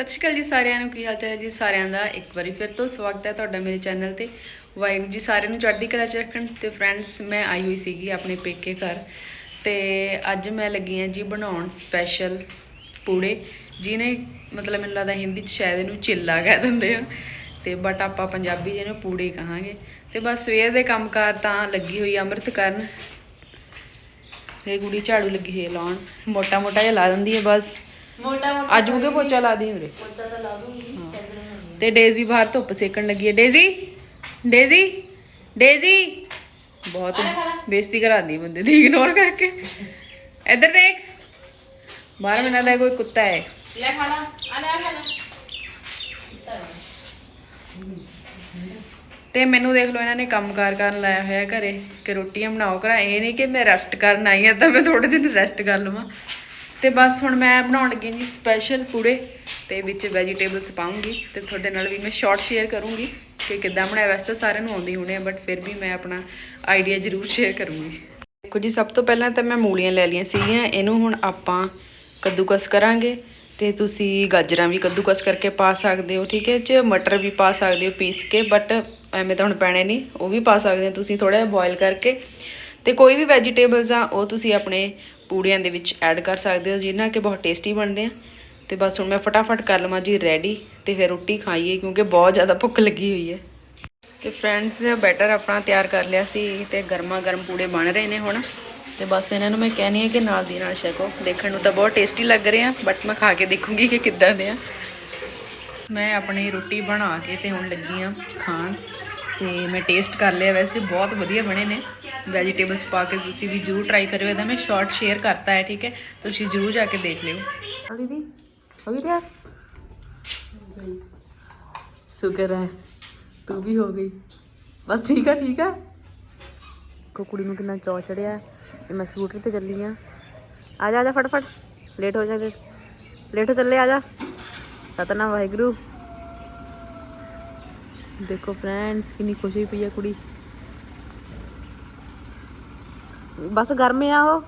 ਸਤਿ ਸ਼੍ਰੀ ਅਕਾਲ ਜੀ ਸਾਰਿਆਂ ਨੂੰ, ਕੀ ਹਾਲ ਚਾਲ ਹੈ ਜੀ ਸਾਰਿਆਂ ਦਾ? ਇੱਕ ਵਾਰੀ ਫਿਰ ਤੋਂ ਸਵਾਗਤ ਹੈ ਤੁਹਾਡਾ ਮੇਰੇ ਚੈਨਲ ਤੇ। ਵਾਹਿਗੁਰੂ ਜੀ ਸਾਰਿਆਂ ਨੂੰ ਚੜ੍ਹਦੀ ਕਲਾ ਚ ਰੱਖਣ ਤੇ ਫਰੈਂਡਸ ਮੈਂ ਆਈ ਹੋਈ ਸੀਗੀ ਆਪਣੇ ਪੇਕੇ ਘਰ ਤੇ ਅੱਜ ਮੈਂ ਲੱਗੀ ਹਾਂ ਜੀ ਬਣਾਉਣ ਸਪੈਸ਼ਲ ਪੂੜੇ। ਜਿਹਨੇ ਮਤਲਬ ਮੈਨੂੰ ਲੱਗਦਾ ਹਿੰਦੀ ਚ ਸ਼ਾਇਦ ਇਹਨੂੰ ਚਿੱਲਾ ਕਹਿ ਦਿੰਦੇ ਆ। ਤੇ ਬਟ ਆਪਾਂ ਪੰਜਾਬੀ ਜਿਹਨੂੰ ਪੂੜੇ ਕਹਾਂਗੇ। ਤੇ ਬਸ ਸਵੇਰ ਦੇ ਕੰਮਕਾਰ ਤਾਂ ਲੱਗੀ ਹੋਈ ਅੰਮ੍ਰਿਤ ਕਰਨ। ਤੇ ਗੁੜੀ ਝਾੜੂ ਲੱਗੀ ਹੋਈ ਲਾਉਣ। ਮੋਟਾ ਮੋਟਾ ਜਿਹਾ ਲਾ ਦਿੰਦੀ ਹੈ ਬਸ। ਮੋਟਾ ਮੋਟਾ ਅੱਜ ਮੁਕੇ ਪੋਚਾ ਲਾ ਦੀ ਉਰੇ। ਪੋਚਾ ਤਾਂ ਲਾ ਦੂੰਗੀ ਤੇ ਡੇਜ਼ੀ ਬਾਹਰ ਧੁੱਪ ਸੇਕਣ ਲੱਗੀ ਹੈ। Daisy Daisy Daisy. ਬਹੁਤ ਬੇਇੱਜ਼ਤੀ ਕਰਾਉਂਦੀ ਬੰਦੇ ਦੀ ਇਗਨੋਰ ਕਰਕੇ। ਇੱਧਰ ਦੇਖ। ਬਾਹਰ ਮੈਨੂੰ ਲੱਗਦਾ ਕੋਈ ਕੁੱਤਾ ਹੈ। ਲੈ ਖਾ ਲਾ। ਆ ਲੈ ਆ ਖਾ ਲਾ। ਤੇ ਮੈਨੂੰ ਦੇਖ ਲਓ ਇਹਨਾਂ ਨੇ ਕੰਮਕਾਰ ਕਰਨ ਲਾਇਆ ਹੋਇਆ ਘਰੇ ਕਿ ਰੋਟੀਆਂ ਬਣਾਓ। ਕਰਾਂ ਇਹ ਨਹੀਂ ਕਿ ਮੈਂ ਰੈਸਟ ਕਰਨ ਆਈ ਹਾਂ ਤਾਂ ਮੈਂ ਥੋੜੇ ਦਿਨ ਰੈਸਟ ਕਰ ਲਵਾਂ। ਤੇ ਬਸ ਹੁਣ ਮੈਂ ਬਣਾਉਣ ਲੱਗੀ ਜੀ ਸਪੈਸ਼ਲ ਪੂੜੇ ਤੇ ਵਿੱਚ ਵੈਜੀਟੇਬਲਸ ਪਾਉਂਗੀ ਤੇ ਤੁਹਾਡੇ ਨਾਲ ਵੀ ਮੈਂ ਸ਼ਾਰਟ ਸ਼ੇਅਰ ਕਰੂੰਗੀ ਕਿ ਕਿੱਦਾਂ ਬਣਾਇਆ। ਵੈਸੇ ਤਾਂ ਸਾਰਿਆਂ ਨੂੰ ਆਉਂਦੀ ਹੋਣੀ ਆ ਬਟ ਫਿਰ ਵੀ ਮੈਂ ਆਪਣਾ ਆਈਡੀਆ ਜ਼ਰੂਰ ਸ਼ੇਅਰ ਕਰੂੰਗੀ। ਦੇਖੋ ਜੀ, ਸਭ ਤੋਂ ਪਹਿਲਾਂ ਤਾਂ ਮੈਂ ਮੂਲੀਆਂ ਲੈ ਲਈਆਂ ਸੀਗੀਆਂ, ਇਹਨੂੰ ਹੁਣ ਆਪਾਂ ਕੱਦੂਕਸ ਕਰਾਂਗੇ ਤੇ ਤੁਸੀਂ ਗਾਜਰਾਂ ਵੀ ਕੱਦੂਕਸ ਕਰਕੇ ਪਾ ਸਕਦੇ ਹੋ, ਠੀਕ ਹੈ? ਚ ਮਟਰ ਵੀ ਪਾ ਸਕਦੇ ਹੋ ਪੀਸ ਕੇ ਬਟ ਐਵੇਂ ਤਾਂ ਹੁਣ ਪੈਣੇ ਨਹੀਂ, ਉਹ ਵੀ ਪਾ ਸਕਦੇ ਹੋ ਤੁਸੀਂ ਥੋੜਾ ਜਿਹਾ ਬੋਇਲ ਕਰਕੇ। ਤੇ ਕੋਈ ਵੀ ਵੈਜੀਟੇਬਲਸ ਆ, ਉਹ ਤੁਸੀਂ ਆਪਣੇ ਪੂੜੀਆਂ ਦੇ ਵਿੱਚ ਐਡ ਕਰ ਸਕਦੇ ਹੋ ਜਿਨ੍ਹਾਂ ਕਿ ਬਹੁਤ ਟੇਸਟੀ ਬਣਦੇ ਆ। ਤੇ ਬਸ ਹੁਣ ਮੈਂ ਫਟਾਫਟ ਕਰ ਲਵਾਂ ਜੀ ਰੈਡੀ ਤੇ ਫਿਰ ਰੋਟੀ ਖਾਈਏ, ਕਿਉਂਕਿ ਬਹੁਤ ਜ਼ਿਆਦਾ ਭੁੱਖ ਲੱਗੀ ਹੋਈ ਹੈ। ਤੇ ਫਰੈਂਡਸ ਬੈਟਰ ਆਪਣਾ ਤਿਆਰ ਕਰ ਲਿਆ ਸੀ ਤੇ ਗਰਮਾ ਗਰਮ ਪੂੜੇ ਬਣ ਰਹੇ ਨੇ ਹੁਣ। ਤੇ ਬਸ ਇਹਨਾਂ ਨੂੰ ਮੈਂ ਕਹਿਣੀ ਹੈ ਕਿ ਨਾਲ ਦੀ ਨਾਲ ਛਕੋ। ਦੇਖਣ ਨੂੰ ਤਾਂ ਬਹੁਤ ਟੇਸਟੀ ਲੱਗ ਰਹੇ ਆ ਬਟ ਮੈਂ ਖਾ ਕੇ ਦੇਖੂੰਗੀ ਕਿ ਕਿੱਦਾਂ ਦੇ ਆ। ਮੈਂ ਆਪਣੀ ਰੋਟੀ ਬਣਾ ਕੇ ਤੇ ਹੁਣ ਲੱਗੀ ਆ ਖਾਣ। ਤੇ ਮੈਂ ਟੇਸਟ ਕਰ ਲਿਆ, ਵੈਸੇ ਬਹੁਤ ਵਧੀਆ ਬਣੇ ਨੇ। ਵੈਜੀਟੇਬਲਸ ਪਾ ਕੇ ਤੁਸੀਂ ਵੀ ਜਰੂਰ ਟਰਾਈ ਕਰਿਓ, ਇਹਦਾ ਮੈਂ ਸ਼ਾਰਟ ਸ਼ੇਅਰ ਕਰਤਾ ਹੈ, ਠੀਕ ਹੈ? ਤੁਸੀਂ ਜਰੂਰ ਜਾ ਕੇ ਦੇਖ ਲਿਓ। ਦੀਦੀ, ਹੋ ਗਈ ਤਿਆਰ? ਸ਼ੁਕਰ ਹੈ, ਤੂੰ ਵੀ ਹੋ ਗਈ। ਬਸ ਠੀਕ ਆ ਠੀਕ ਆ? ਕੋ ਕੁੜੀ ਨੂੰ ਕਿੰਨਾ ਚੌ ਚੜਿਆ ਤੇ ਮੈਂ ਸਕੂਟਰ ਤੇ ਚੱਲੀ ਆ। ਆ ਜਾ ਆ ਜਾ, ਫਟਫਟ। ਲੇਟ ਹੋ ਜਾਗੇ ਲੇਟ ਹੋ ਚੱਲੇ, ਆ ਜਾ। ਸਤਨਾਮ, ਵਾਹਿਗੁਰੂ। ਦੇਖੋ ਫਰੈਂਡਸ, ਕਿੰਨੀ ਖੁਸ਼ ਹੋਈ ਪਈ ਆ ਕੁੜੀ। ਬਸ ਗਰਮੇ ਆ ਉਹ।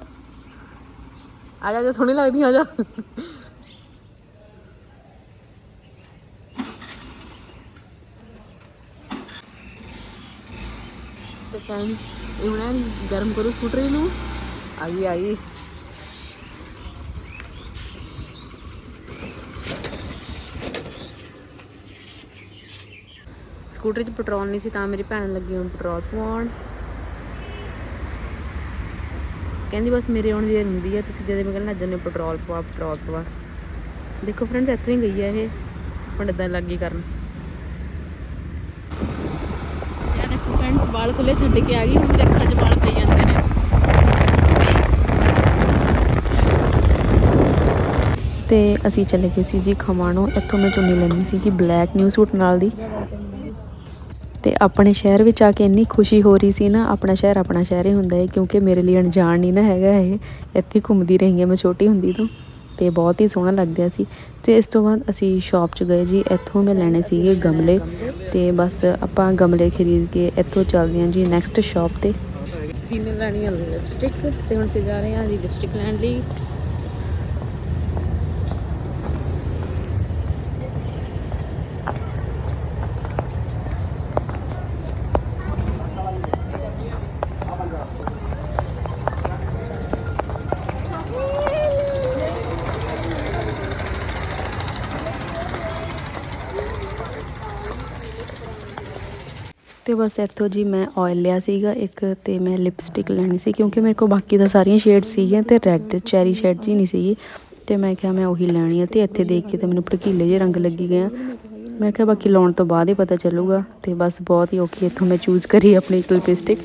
ਆ ਜਾ ਜੇ, ਸੋਹਣੀ ਲੱਗਦੀ, ਆ ਜਾ। ਤੇ ਫਰੈਂਡਸ, ਇਹ ਹੁਣ ਗਰਮ ਕਰੋ ਸਕੂਟਰੀ ਨੂੰ ਆਈ ਆਈ। ਸਕੂਟਰ 'ਚ ਪੈਟਰੋਲ ਨਹੀਂ ਸੀ ਤਾਂ ਮੇਰੀ ਭੈਣ ਲੱਗੀ ਹੁਣ ਪੈਟਰੋਲ ਪਵਾਉਣ। ਕਹਿੰਦੀ, ਬਸ ਮੇਰੇ ਆਉਣ ਦੀ ਹੁੰਦੀ ਹੈ ਤੁਸੀਂ ਜਦੋਂ ਮੈਂ ਕਹਿੰਦਾ, ਅੱਜ ਨੇ ਪੈਟਰੋਲ ਪਵਾ ਪੈਟਰੋਲ ਪਵਾ। ਦੇਖੋ ਫਰੈਂਡਸ ਇੱਥੋਂ ਹੀ ਗਈ ਆ ਇਹ। ਹੁਣ ਇਦਾਂ ਲੱਗੀ ਕਰਨ। ਇਹ ਦੇਖੋ ਫਰੈਂਡਸ ਵਾਲ ਖੁੱਲੇ ਛੱਡ ਕੇ ਆ ਗਈ, ਹੁਣ ਮੇਰੇ ਅੱਖਾਂ 'ਚ ਵਾਲ ਪਈ ਜਾਂਦੇ ਨੇ। ਤੇ ਅਸੀਂ ਚਲੇ ਗਏ ਸੀ ਜੀ ਖਮਾਣੋ ਇੱਥੋਂ ਮੈਂ ਚੁੰਨੀ ਲੈਣੀ ਸੀ ਕਿ ਬਲੈਕ ਨਿਊ ਸੂਟ ਨਾਲ ਦੀ। ਤੇ ਆਪਣੇ ਸ਼ਹਿਰ ਵਿੱਚ ਆ ਕੇ ਇੰਨੀ ਖੁਸ਼ੀ ਹੋ ਰਹੀ ਸੀ ਨਾ, ਆਪਣਾ ਸ਼ਹਿਰ ਆਪਣਾ ਸ਼ਹਿਰ ਹੀ ਹੁੰਦਾ ਹੈ, ਕਿਉਂਕਿ ਮੇਰੇ ਲਈ ਅਣਜਾਣ ਨਹੀਂ ਨਾ ਹੈਗਾ ਇਹ। ਇੱਥੇ ਘੁੰਮਦੀ ਰਹੀ ਹਾਂ ਮੈਂ ਛੋਟੀ ਹੁੰਦੀ ਤੋਂ, ਤੇ ਬਹੁਤ ਹੀ ਸੋਹਣਾ ਲੱਗ ਰਿਹਾ ਸੀ। ਤੇ ਇਸ ਤੋਂ ਬਾਅਦ ਅਸੀਂ ਸ਼ਾਪ 'ਚ ਗਏ ਜੀ, ਇੱਥੋਂ ਮੈਂ ਲੈਣੇ ਸੀਗੇ ਗਮਲੇ, ਤੇ ਬਸ ਆਪਾਂ ਗਮਲੇ ਖਰੀਦ ਕੇ ਇੱਥੋਂ ਚੱਲਦੇ ਹਾਂ ਜੀ ਨੈਕਸਟ ਸ਼ਾਪ ਤੇ। ਤਿੰਨ ਲੈਣੀਆਂ ਲਿਪਸਟਿਕ ਤੇ ਹੁਣ ਅਸੀਂ ਜਾ ਰਹੇ ਹਾਂ ਜੀ ਲਿਪਸਟਿਕ ਲੈਣ ਲਈ। ਤੇ ਬਸ ਇੱਥੋਂ ਜੀ ਮੈਂ ਆਇਲ ਲਿਆ ਸੀਗਾ ਇੱਕ ਤੇ ਮੈਂ ਲਿਪਸਟਿਕ ਲੈਣੀ ਸੀ ਕਿਉਂਕਿ ਮੇਰੇ ਕੋਲ ਬਾਕੀ ਤਾਂ ਸਾਰੀਆਂ ਸ਼ੇਡਸ ਸੀਗੀਆਂ ਤੇ ਰੈੱਡ ਚੈਰੀ ਸ਼ੇਡ ਜੀ ਨਹੀਂ ਸੀਗੀ ਤੇ ਮੈਂ ਕਿਹਾ ਮੈਂ ਉਹੀ ਲੈਣੀ ਆ ਤੇ ਇੱਥੇ ਦੇਖ ਕੇ ਤੇ ਮੈਨੂੰ ਭੜਕੀਲੇ ਜਿਹੇ ਰੰਗ ਲੱਗੀ ਗਏ ਆ। ਮੈਂ ਕਿਹਾ ਬਾਕੀ ਲਾਉਣ ਤੋਂ ਬਾਅਦ ਹੀ ਪਤਾ ਚੱਲੂਗਾ ਤੇ ਬਸ ਬਹੁਤ ਹੀ ਔਖੀ ਇੱਥੋਂ ਮੈਂ ਚੂਜ਼ ਕਰੀ ਆਪਣੀ ਇੱਕ ਲਿਪਸਟਿਕ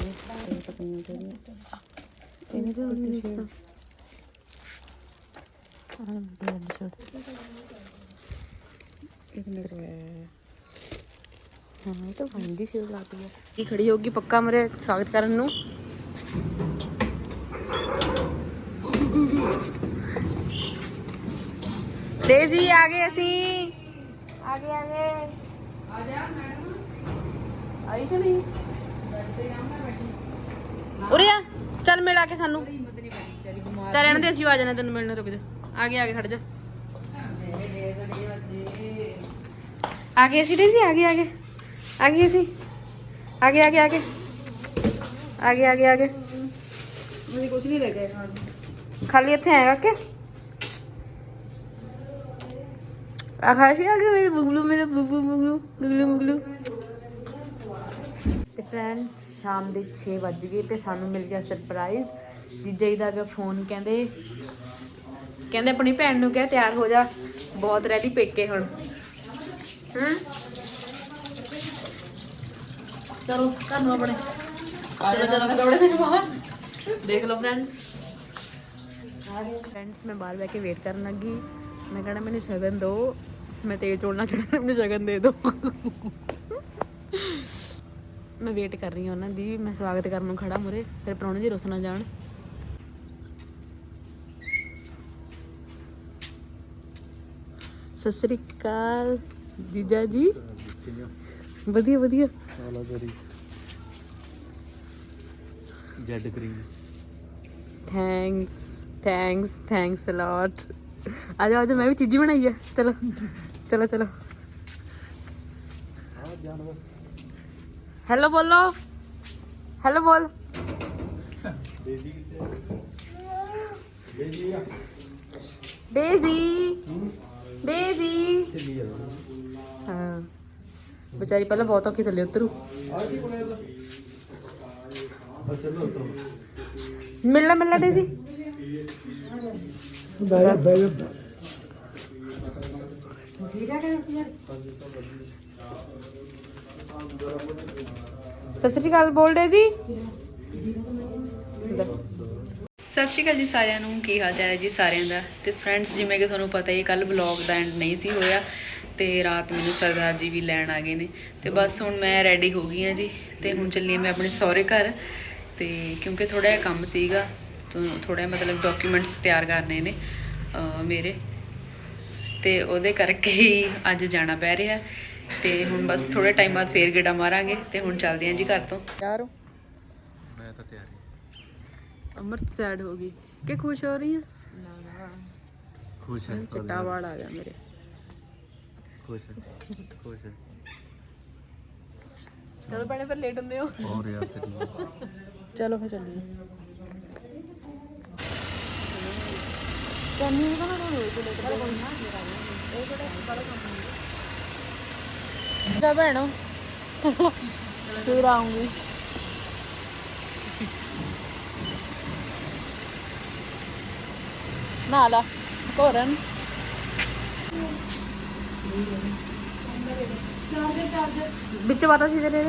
ਹਾਂ ਇਹ ਤਾਂ ਫਾਈਨ ਦੀ ਸ਼ੇਡ ਲੱਗਦੀ ਹੈ ਕੀ ਖੜੀ ਹੋਗੀ ਪੱਕਾ ਮੇਰੇ ਸਵਾਗਤ ਕਰਨ ਨੂੰ? ਤੇਜੀ ਆ ਗਏ ਅਸੀਂ। ਆ ਗਏ ਆ ਗਏ। ਆ ਜਾ ਮੈਡਮ। ਆਈ ਕਿ ਨਹੀਂ ਉਰੇ ਆ ਚੱਲ ਮਿਲ ਆ ਕੇ ਸਾਨੂੰ। ਚੱਲ ਇਹਨਾਂ ਦੇ ਅਸੀਂ ਆ ਜਾਣਾ ਤੈਨੂੰ ਮਿਲਣ ਰੁਕ ਜਾ। ਆ ਗਏ ਆ ਗਏ ਖੜ ਜਾ। ਆ ਗਏ ਅਸੀਂ ਡੇਜ਼ੀ ਆ ਗਏ ਆ ਗਏ। ਗਏ ਆ ਗਏ ਮੈਨੂੰ ਕੁਝ ਨਹੀਂ ਲੱਗਿਆ ਖਾਣ ਖਾਲੀ ਇੱਥੇ ਆਏਗਾ ਕਿ? ਆ ਖਾਸ਼ੀ ਆ ਗਏ ਮੇਰੇ ਬੁਗਲੂ ਮੇਰੇ ਬੁਗਲੂ ਬੁਗਲੂ ਬੁਗਲੂ ਬੁਗਲੂ। ਤੇ ਫਰੈਂਡਸ ਸ਼ਾਮ ਦੇ 6 ਵੱਜ ਗਏ ਤੇ ਸਾਨੂੰ ਮਿਲ ਗਿਆ ਸਰਪ੍ਰਾਈਜ਼ ਜੀਜਾ ਜੀ ਦਾ ਅਗਾ ਫੋਨ ਕਹਿੰਦੇ ਕਹਿੰਦੇ ਆਪਣੀ ਭੈਣ ਨੂੰ ਕਹਿ ਤਿਆਰ ਹੋ ਜਾ। ਬਹੁਤ ਰੈਡੀ ਪੇਕੇ ਹੁਣ। ਹਾਂ? ਚਲੋ ਤੁਹਾਨੂੰ ਆਪਣੇ। ਚਲੋ ਚਲੋ ਦੌੜੇ ਤੇ ਬਾਹਰ। ਦੇਖ ਲਓ ਫਰੈਂਡਸ ਫਰੈਂਡਸ ਮੈਂ ਬਾਹਰ ਬੈ ਕੇ ਵੇਟ ਕਰਨ ਲੱਗੀ। ਮੈਂ ਕਹਣਾ ਮੈਨੂੰ ਸ਼ਗਨ ਦਿਓ ਮੈਂ ਤੇਲ ਚੋਲਣਾ ਚੜਾ ਮੈਨੂੰ ਸ਼ਗਨ ਦੇ ਦਿਓ ਮੈਂ ਵੇਟ ਕਰ ਰਹੀ ਹਾਂ ਉਹਨਾਂ ਦੀ। ਮੈਂ ਸਵਾਗਤ ਕਰਨ ਨੂੰ ਖੜਾ ਮੁਰੇ। ਫਿਰ ਪ੍ਰਾਹੁਣੇ ਜੀ ਰੁੱਸ ਨਾ ਜਾਣ। ਸਤਿ ਸ੍ਰੀ ਅਕਾਲ ਜੀਜਾ ਜੀ। ਵਧੀਆ ਵਧੀਆ। ਆਲਾ ਤੇਰੀ। ਜੈਡ cream. Thanks thanks thanks a lot ਆ ਜਾਓ ਆ ਜਾਓ ਮੈਂ ਵੀ ਚੀਜ਼ੀ ਬਣਾਈ ਹੈ ਚਲੋ ਚਲੋ ਚਲੋ। ਆ ਜਾਨਵਰ। ਹੈਲੋ ਬੋਲੋ। ਹੈਲੋ ਬੋਲ। ਬੇਬੀ ਕਿੱਥੇ ਬੇਬੀ ਆ। ਡੇਜ਼ੀ ਡੇਜ਼ੀ ਚੱਲੀ ਆ? ਹਾਂ। ਵਿਚਾਰੀ ਪਹਿਲਾਂ ਬਹੁਤ ਔਖੀ ਥੱਲੇ ਉਤਰੂ। ਮਿਲਣਾ ਮਿਲਣਾ ਡੇਜ਼ੀ? ਬਾਇਆ ਬਾਇਆ ਸਤਿ ਸ਼੍ਰੀ ਅਕਾਲ ਬੋਲ ਡੇਜ਼ੀ। ਸਤਿ ਸ਼੍ਰੀ ਅਕਾਲ ਜੀ ਸਾਰਿਆਂ ਨੂੰ ਕੀ ਹਾਲ ਚਾਲ ਹੈ ਜੀ ਸਾਰਿਆਂ ਦਾ? ਤੇ ਫਰੈਂਡਸ ਜਿਵੇਂ ਕਿ ਤੁਹਾਨੂੰ ਪਤਾ ਹੀ ਕੱਲ ਵਲੌਗ ਦਾ ਐਂਡ ਨਹੀਂ ਸੀ ਹੋਇਆ। ਤੇ ਰਾਤ ਮੈਨੂੰ ਸਰਦਾਰ ਜੀ ਵੀ ਲੈਣ ਆ ਗਏ ਨੇ। ਤੇ ਬਸ ਹੁਣ ਮੈਂ ਰੈਡੀ ਹੋ ਗਈ ਹਾਂ ਜੀ ਤੇ ਹੁਣ ਚੱਲੀ ਹਾਂ ਮੈਂ ਆਪਣੇ ਸਹੁਰੇ ਘਰ। ਤੇ ਕਿਉਂਕਿ ਥੋੜਾ ਜਿਹਾ ਕੰਮ ਸੀਗਾ ਥੋੜਾ ਮਤਲਬ ਡਾਕੂਮੈਂਟਸ ਤਿਆਰ ਕਰਨੇ ਨੇ ਮੇਰੇ। ਤੇ ਉਹਦੇ ਕਰਕੇ ਹੀ ਅੱਜ ਜਾਣਾ ਪੈ ਰਿਹਾ। ਤੇ ਹੁਣ ਬਸ ਥੋੜੇ ਟਾਈਮ ਬਾਅਦ ਫੇਰ ਗੇੜਾ ਮਾਰਾਂਗੇ ਤੇ ਹੁਣ ਚੱਲਦੇ ਆਂ ਜੀ ਘਰ ਤੋਂ। ਯਾਰ ਮੈਂ ਤਾਂ ਤਿਆਰ ਹੀ ਅਮਰਤ ਸੈਡ ਹੋ ਗਈ। ਕਿ ਖੁਸ਼ ਹੋ ਰਹੀ ਹੈ? ਖੁਸ਼ ਹੈ। ਚਿੱਟਾ ਵਾਲ ਆ ਗਿਆ ਮੇਰੇ। ਖੁਸ਼ ਹੈ ਖੁਸ਼ ਹੈ ਚਲੋ ਭੈਣੇ ਫਿਰ ਲੇਟ ਹੁੰਦੇ ਹੋ ਔਰ ਯਾਰ ਤੇਰੀ ਚਲੋ ਫਿਰ ਚੱਲੀਏ ਕੰਨੀ ਵੀ ਤਾਂ ਨਾ ਹੋਏ ਤੇ ਲੇਟ ਕਰ ਨਾ ਇਹ ਕਿਹੜਾ ਕਰ ਜਾ ਭੈਣੋ ਫਿਰ ਆਉਂਗੀ ਨਾ ਲਾ ਕੋਰਨ ਵਿੱਚ ਪਤਾ ਸੀ ਤੇਰੇ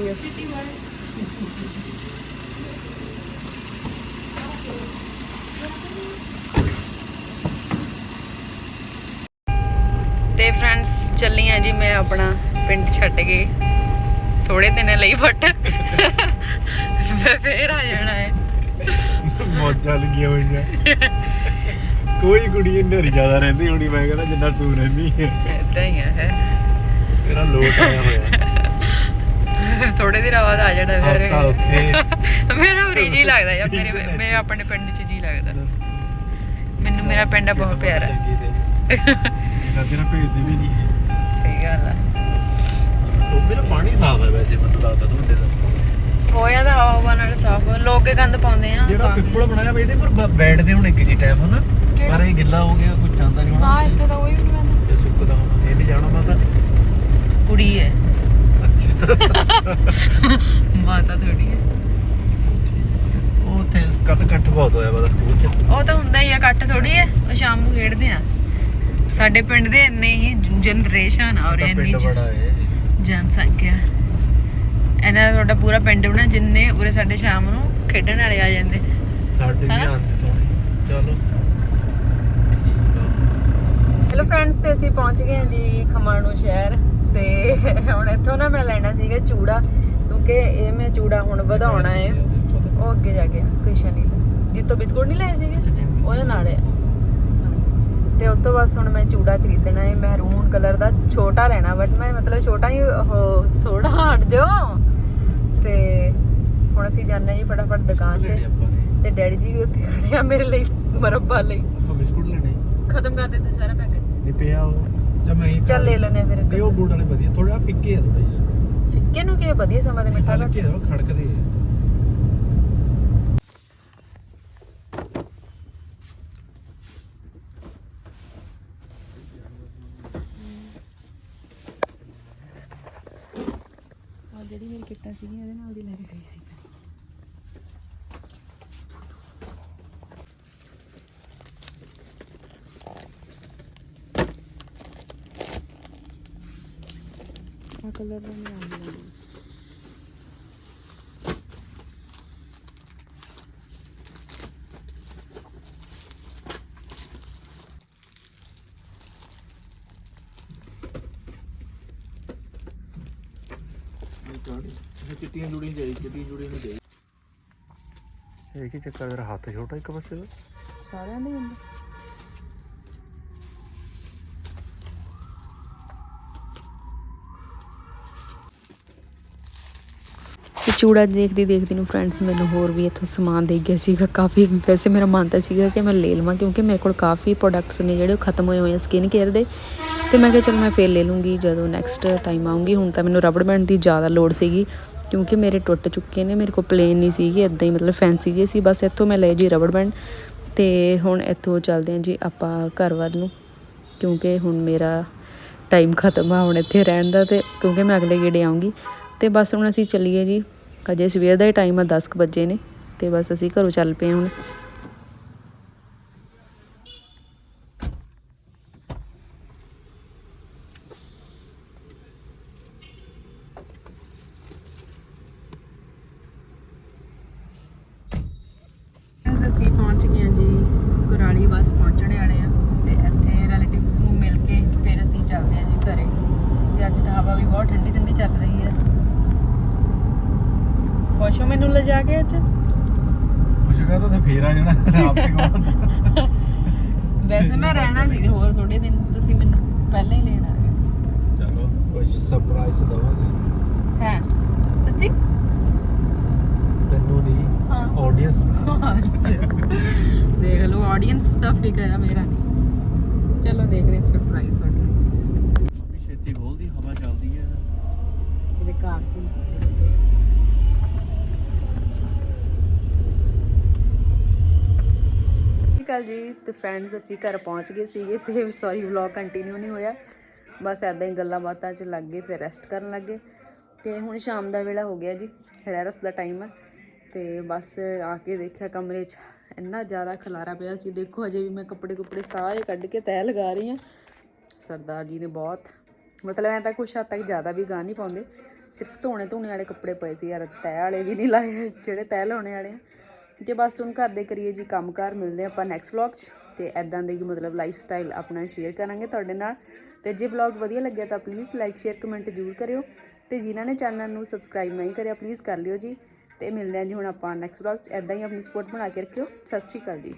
ਚੰਗਾ ਤੇ ਫਰੈਂਡਸ ਚੱਲੀ ਆ ਜੀ ਮੈਂ ਆਪਣਾ ਪਿੰਡ ਛੱਡ ਕੇ। ਥੋੜੇ ਦਿਨਾਂ ਲਈ ਬਟ ਮੈਂ ਫੇਰ ਆ ਜਾਣਾ ਹੈ। ਮੌਜਾਂ ਲੱਗੀਆਂ ਹੋਈਆਂ। ਕੋਈ ਕੁੜੀ ਇੰਨੇ ਜ਼ਿਆਦਾ ਰਹਿੰਦੀ ਹੋਣੀ ਮੈਂ ਕਹਿੰਦਾ ਜਿੰਨਾ ਤੂੰ ਰਹਿੰਦੀ ਹੈ। ਇਦਾਂ ਹੀ ਹੈ। ਤੇਰਾ ਲੋਟ ਆਇਆ ਹੋਇਆ। ਥੋੜੇ ਦਿਨਾਂ ਬਾਅਦ ਆ ਜਾਣਾ ਫਿਰ। ਹਫਤਾ ਉੱਥੇ। ਮੇਰਾ ਉਰੀ ਜੀ ਲੱਗਦਾ ਯਾਰ ਮੇਰੇ ਮੈਂ ਆਪਣੇ ਪਿੰਡ 'ਚ ਜੀ ਲੱਗਦਾ। ਮੈਨੂੰ ਮੇਰਾ ਪਿੰਡ ਬਹੁਤ ਪਿਆਰਾ। ਹੈ। ਇਹਨਾਂ ਤੇਰਾ ਭੇਜਦੇ ਵੀ ਨਹੀਂ ਹੈ। ਸਹੀ ਗੱਲ ਆ। ਉਹ ਮੇਰਾ ਪਾਣੀ ਸਾਫ਼ ਹੈ ਵੈਸੇ ਮੈਨੂੰ ਲੱਗਦਾ ਤੁਹਾਡੇ ਦਾ। ਹੋ ਜਾਂਦਾ ਹਵਾ ਹਵਾ ਨਾਲ ਸਾਫ਼ ਲੋਕ ਕੇ ਗੰਦ ਪਾਉਂਦੇ ਆ ਜਿਹੜਾ ਸਾਫ਼। ਪਿੱਪਲ ਬਣਾਇਆ ਵਾ ਇਹਦੇ ਪਰ ਬ- ਬੈਠਦੇ ਹੋਣੇ ਕਿਸੇ ਟਾਈਮ ਹਨਾ ਕਿਹੜਾ? ਪਰ ਇਹ ਗਿੱਲਾ ਹੋ ਗਿਆ ਕੁਝ ਜਾਂਦਾ ਨਹੀਂ ਨਾ ਹੋਣਾ ਇੱਥੇ ਤਾਂ ਕੋਈ ਵੀ ਨਹੀਂ ਬੰਦਾ ਇਹ ਸੁੱਕਦਾ ਹੋਣਾ ਇਹ ਨਹੀਂ ਜਾਣਾ ਮੈਂ ਤਾਂ। ਕੁੜੀ ਹੈ। ਮਾਤਾ ਥੋੜੀ ਹੈ। ਉਹ ਉੱਥੇ ਕੱਟ ਕੱਟ ਬਹੁਤ ਹੋਇਆ ਵਾ ਸਕੂਲ ਚ। ਉਹ ਤਾਂ ਹੁੰਦਾ ਹੀ ਆ ਇਕੱਠ ਥੋੜੀ ਹੈ ਉਹ ਸ਼ਾਮ ਨੂੰ ਖੇਡਦੇ ਆ। ਸਾਡੇ ਪਿੰਡ ਦੇ ਇੰਨੇ ਹੀ ਜਨਰੇਸ਼ਨ ਔਰ ਤਾਂ ਇੰਨੀ ਪਿੰਡ ਬੜਾ ਹੈ ਜਨਸੰਖਿਆ। ਇਹਨਾਂ ਦਾ ਤੁਹਾਡਾ ਪੂਰਾ ਪਿੰਡ ਬਣਾ ਜਿੰਨੇ ਉਰੇ ਸਾਡੇ ਸ਼ਾਮ ਨੂੰ ਖੇਡਣ ਵਾਲੇ ਆ ਜਾਂਦੇ। ਸਾਡੇ ਵੀ ਹੈਨਾ? ਆਂਦੇ ਸੋਹਣੇ। ਚਲੋ। ਠੀਕ ਆ। ਹੈਲੋ ਫਰੈਂਡਸ ਤੇ ਅਸੀਂ ਪਹੁੰਚ ਗਏ ਹਾਂ ਜੀ ਖਮਾਣੋ ਸ਼ਹਿਰ। ਤੇ ਹੁਣ ਇੱਥੋਂ ਨਾ ਮੈਂ ਲੈਣਾ ਸੀਗਾ ਚੂੜਾ ਕਿਉਂਕਿ ਇਹ ਮੈਂ ਚੂੜਾ ਹੁਣ ਵਧਾਉਣਾ ਹੈ ਉਹ ਅੱਗੇ ਜਾ ਕੇ ਕ੍ਰਿਸ਼ਨ ਲੀਲਾ ਜਿੱਤੋਂ ਬਿਸਕੁਟ ਨਹੀਂ ਲਏ ਸੀਗੇ ਉਹਦੇ ਨਾਲ ਹੈ ਤੇ ਉਸ ਤੋਂ ਬਾਅਦ ਹੁਣ ਮੈਂ ਚੂੜਾ ਖਰੀਦਣਾ ਹੈ ਮਹਿਰੂਨ ਕਲਰ ਦਾ ਛੋਟਾ ਲੈਣਾ ਬਟ ਮੈਂ ਮਤਲਬ ਛੋਟਾ ਹੀ ਉਹ ਥੋੜਾ ਹਟ ਜਾਓ। ਤੇ ਹੁਣ ਅਸੀਂ ਹਾਂ ਜੀ ਫਟਾਫਟ ਦੁਕਾਨ ਤੇ। ਤੇ ਡੈਡੀ ਜੀ ਵੀ ਉੱਥੇ ਖੜੇ ਆ ਮੇਰੇ ਲਈ ਮਰੱਬਾ ਲਈ ਬਿਸਕੁਟ ਲੈਣੇ। ਖਤਮ ਕਰ ਦਿੱਤੇ ਸਾਰਾ ਪੈਕੇਟ। ਨਹੀਂ ਪਿਆ ਉਹ। ਜਦ ਮੈਂ ਹੀ ਚੱਲ ਲੈ ਲੈਨੇ ਫਿਰ ਤੇ ਉਹ ਬੂਟ ਵਾਲੇ ਵਧੀਆ ਥੋੜਾ ਫਿੱਕੇ ਆ ਥੋੜਾ ਜਿਹਾ। ਫਿੱਕੇ ਨੂੰ ਕੀ ਹੈ, ਵਧੀਆ ਸਮਾਂ ਦੇ ਮਿੱਠਾ ਘੱਟ ਹਲਕੇ ਆ ਉਹ ਖੜਕਦੇ ਆ ਜਿਹੜੀ ਮੇਰੀ ਕਿੱਟਾਂ ਸੀਗੀਆਂ ਇਹਦੇ ਨਾਲ ਦੀ ਲੈ ਕੇ ਗਈ ਸੀ ਆ ਕਲਰ ਦਾ ਨਹੀਂ ਆਉਂਦਾ ਚਿੱਟੀਆਂ ਜੁੜੀਆਂ ਚਾਹੀਦੀ ਚਿੱਟੀਆਂ ਜੁੜੀਆਂ ਨਹੀਂ ਚਾਹੀਦੀ ਇਹ ਕੀ ਚੱਕਰ ਮੇਰਾ ਹੱਥ ਛੋਟਾ ਇੱਕ ਪਾਸੇ ਦਾ। ਸਾਰਿਆਂ ਦੇ ਹੁੰਦੇ। ਚੂੜਾ ਦੇਖਦੀ ਦੇਖਦੀ ਨੂੰ ਫਰੈਂਡਸ ਮੈਨੂੰ ਹੋਰ ਵੀ ਇੱਥੋਂ ਸਮਾਨ ਦੇ ਗਿਆ ਸੀਗਾ। ਕਾਫੀ ਵੈਸੇ ਮੇਰਾ ਮਨ ਤਾਂ ਸੀਗਾ ਕਿ ਮੈਂ ਲੈ ਲਵਾਂ ਕਿਉਂਕਿ ਮੇਰੇ ਕੋਲ ਕਾਫੀ ਪ੍ਰੋਡਕਟਸ ਨੇ ਜਿਹੜੇ ਉਹ ਖਤਮ ਹੋਏ ਹੋਏ ਆ ਸਕਿਨ ਕੇਅਰ ਦੇ। ਤੇ ਮੈਂ ਕਿਹਾ, ਚਲ ਮੈਂ ਫੇਰ ਲੈ ਲੂੰਗੀ, ਜਦੋਂ ਨੈਕਸਟ ਟਾਈਮ ਆਉਂਗੀ। ਹੁਣ ਤਾਂ ਮੈਨੂੰ ਰਬੜ ਬੈਂਡ ਦੀ ਜ਼ਿਆਦਾ ਲੋੜ ਸੀਗੀ ਕਿਉਂਕਿ ਮੇਰੇ ਟੁੱਟ ਚੁੱਕੇ ਨੇ, ਮੇਰੇ ਕੋਲ ਪਲੇਨ ਨਹੀਂ ਸੀਗੀ ਇਦਾਂ ਹੀ ਮਤਲਬ ਫੈਂਸੀ ਜਿਹੇ ਸੀ। ਬਸ ਇੱਥੋਂ ਮੈਂ ਲਏ ਜੀ ਰਬੜ ਬੈਂਡ ਤੇ ਹੁਣ ਇੱਥੋਂ ਚੱਲਦੇ ਹਾਂ ਜੀ ਆਪਾਂ ਘਰ ਵੱਲ ਨੂੰ ਕਿਉਂਕਿ ਹੁਣ ਮੇਰਾ ਟਾਈਮ ਖਤਮ ਆ, ਹੁਣ ਇੱਥੇ ਰਹਿਣ ਦਾ ਤੇ ਕਿਉਂਕਿ ਮੈਂ ਅਗਲੇ ਗੇੜੇ ਆਉਂਗੀ। ਤੇ ਬਸ ਹੁਣ ਅਸੀਂ ਚੱਲੀਏ ਜੀ। ਅਜੇ ਸਵੇਰ ਦਾ ਹੀ ਟਾਈਮ ਆ 10 ਕੁ ਵਜੇ ਨੇ ਤੇ ਬਸ ਅਸੀਂ ਘਰੋਂ ਚੱਲ ਪਏ ਹੁਣ ਫਰੈਂਡਸ ਅਸੀਂ ਪਹੁੰਚ ਗਏ ਹਾਂ ਜੀ ਕੁਰਾਲੀ ਬਸ ਪਹੁੰਚਣੇ ਵਾਲੇ ਆ ਤੇ ਇੱਥੇ ਰਿਲੇਟਿਵਸ ਨੂੰ ਮਿਲ ਕੇ ਫਿਰ ਅਸੀਂ ਚੱਲਦੇ ਹਾਂ ਜੀ ਘਰੇ ਤੇ ਅੱਜ ਤਾਂ ਹਵਾ ਵੀ ਬਹੁਤ ਠੰਡੀ ਠੰਡੀ ਚੱਲ ਰਹੀ ਹੈ ਪੁੱਛੋ ਮੈਨੂੰ ਲਿਜਾ ਕੇ ਅੱਜ। ਪੁੱਛੂਗਾ ਤਾਂ ਫੇਰ ਆ ਜਾਣਾ ਆਪ ਕੋਲ। ਵੈਸੇ ਮੈਂ ਰਹਿਣਾ ਸੀ ਹੋਰ ਥੋੜੇ ਦਿਨ ਤੁਸੀਂ ਮੈਨੂੰ ਪਹਿਲਾਂ ਹੀ ਲੈਣ ਆ ਗਏ। ਚਲੋ ਕੁਝ ਸਰਪ੍ਰਾਈਜ਼ ਦਵਾਂਗੇ। ਹੈ। ਸੱਚੀ? ਤੈਨੂੰ ਨਹੀਂ ਆਡੀਅנס ਦੇਖ ਲਓ ਆਡੀਅנס ਦਾ ਫਿਕਰ ਆ ਮੇਰਾ ਨਹੀਂ। ਚਲੋ ਦੇਖ ਰਹੇ ਸਰਪ੍ਰਾਈਜ਼ ਅਕਾਲ ਜੀ ਤੇ ਫਰੈਂਡਸ ਅਸੀਂ ਘਰ ਪਹੁੰਚ ਗਏ ਸੀਗੇ ਤੇ ਸੌਰੀ ਵਲੌਗ ਕੰਟੀਨਿਊ ਨਹੀਂ ਹੋਇਆ। ਬਸ ਐਦਾਂ ਹੀ ਗੱਲਾਂ ਬਾਤਾਂ 'ਚ ਲੱਗ ਗਏ, ਫਿਰ ਰੈਸਟ ਕਰਨ ਲੱਗੇ ਤੇ ਹੁਣ ਸ਼ਾਮ ਦਾ ਵੇਲਾ ਹੋ ਗਿਆ ਜੀ ਰੈਰਸ ਦਾ ਟਾਈਮ ਹੈ ਤੇ ਬਸ ਆ ਕੇ ਦੇਖਿਆ ਕਮਰੇ 'ਚ, ਇੰਨਾ ਜ਼ਿਆਦਾ ਖਲਾਰਾ ਪਿਆ ਸੀ। ਦੇਖੋ ਅਜੇ ਵੀ ਮੈਂ ਕੱਪੜੇ ਕੁੱਪੜੇ ਸਾਰੇ ਕੱਢ ਕੇ ਤੈਅ ਲਗਾ ਰਹੀ ਹਾਂ। ਸਰਦਾਰ ਜੀ ਨੇ ਬਹੁਤ, ਮਤਲਬ ਐਂ ਤਾਂ ਕੁਛ ਹੱਦ ਤੱਕ ਜ਼ਿਆਦਾ ਵੀ ਗਾ ਨਹੀਂ ਪਾਉਂਦੇ। ਸਿਰਫ ਧੋਣੇ ਧੋਣੇ ਵਾਲੇ ਕੱਪੜੇ ਪਏ ਸੀ ਯਾਰ ਤੈਅ ਵਾਲੇ ਵੀ ਨਹੀਂ ਲਾਏ, ਜਿਹੜੇ ਤੈਅ ਲਾਉਣੇ ਵਾਲੇ ਆ। ਜੇ ਬਸ ਹੁਣ ਘਰ ਦੇ ਕਰੀਏ ਜੀ ਕੰਮਕਾਰ, ਮਿਲਦੇ ਆਪਾਂ ਨੈਕਸਟ ਵਲੌਗ 'ਚ ਤੇ ਐਦਾਂ ਦੇ ਹੀ ਮਤਲਬ ਲਾਈਫ ਸਟਾਈਲ ਆਪਣਾ ਸ਼ੇਅਰ ਕਰਾਂਗੇ ਤੁਹਾਡੇ ਨਾਲ। ਤੇ ਜੇ ਵਲੌਗ ਵਧੀਆ ਲੱਗਿਆ ਤਾਂ ਪਲੀਜ਼ ਲਾਈਕ ਸ਼ੇਅਰ ਕਮੈਂਟ ਜ਼ਰੂਰ ਕਰਿਓ। ਤੇ ਜਿਨ੍ਹਾਂ ਨੇ ਚੈਨਲ ਨੂੰ ਸਬਸਕ੍ਰਾਈਬ ਨਹੀਂ ਕਰਿਆ ਪਲੀਜ਼ ਕਰ ਲਿਓ ਜੀ। ਤੇ ਮਿਲਦੇ ਹਾਂ ਜੀ ਹੁਣ ਆਪਾਂ ਨੈਕਸਟ ਵਲੌਗ 'ਚ। ਐਦਾਂ ਹੀ ਆਪਣੀ ਸਪੋਰਟ ਬਣਾ ਕੇ ਰੱਖਿਓ। ਸਤਿ ਸ਼੍ਰੀ ਅਕਾਲ ਜੀ।